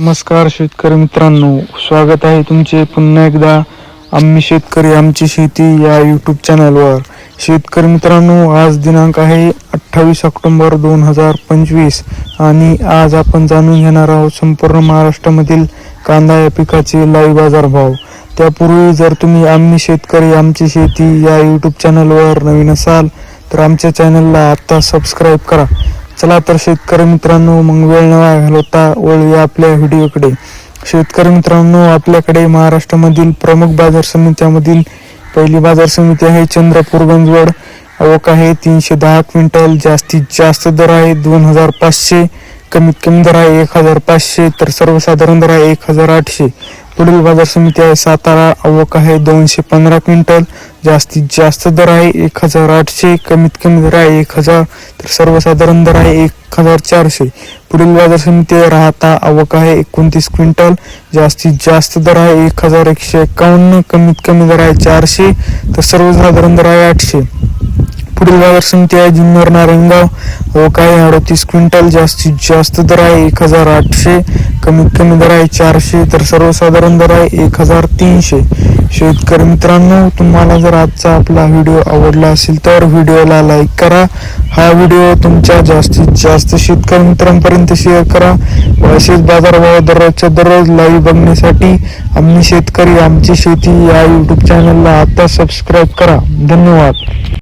नमस्कार शेतकरी मित्रांनो स्वागत आहे तुमचे पुन्हा एकदा. आम्ही शेतकरी आमची शेती या यूट्यूब चॅनलवर शेतकरी मित्रांनो आज दिनांक आहे अठ्ठावीस ऑक्टोंबर दोन हजार पंचवीस आणि आज आपण जाणून घेणार आहोत संपूर्ण महाराष्ट्रामधील कांदा या पिकाचे लाईव्ह बाजारभाव. त्यापूर्वी जर तुम्ही आम्ही शेतकरी आमची शेती या यूट्यूब चॅनलवर नवीन असाल तर आमच्या चॅनलला आत्ता सबस्क्राईब करा. चला तर शेतकरी मित्रांनो मग वेळ न घालवता वळूया आपल्या व्हिडिओकडे. शेतकरी मित्रांनो आपल्याकडे महाराष्ट्रामधील प्रमुख बाजार समित्यामधील पहिली बाजार समिती आहे चंद्रपूर गंजवड. आवक आहे तीनशे दहा क्विंटल जास्तीत जास्त दर आहे दोन हजार पाचशे कमीत कमी दर आहे एक हजार पाचशे तर सर्वसाधारण दर आहे एक हजार आठशे. पुढील बाजार समिती आहे. सातारा आवक आहे. दोनशे पंधरा क्विंटल. जास्तीत जास्त दर आहे. एक हजार आठशे. कमीत कमी दर आहे एक हजार. तर सर्वसाधारण दर आहे एक हजार चारशे. पुढील बाजार समिती राहता आवक आहे एकोणतीस क्विंटल. जास्तीत जास्त दर आहे एक हजार एकशे एकावन्न. कमीत कमी दर आहे चारशे. तर सर्वसाधारण दर आहे आठशे. पुढील बाजार समिती आहे जुन्नर नारायणगाव. आवक आहे अडतीस क्विंटल. जास्तीत जास्त दर आहे एक हजार आठशे. कमीत कमी दर आहे चारशे तर सर्वसाधारण दर आहे एक हजार तीनशे. शेतकरी मित्रांनो तुम्हाला जर आजचा आपला व्हिडिओ आवडला असेल तर व्हिडिओला लाईक करा. हा व्हिडिओ तुमच्या जास्तीत जास्त शेतकरी मित्रांपर्यंत शेअर करा. व असेच बाजारभाव दररोजच्या दररोज लाईव्ह बघण्यासाठी आम्ही शेतकरी आमची शेती या यूट्यूब चॅनलला आता सबस्क्राईब करा. धन्यवाद.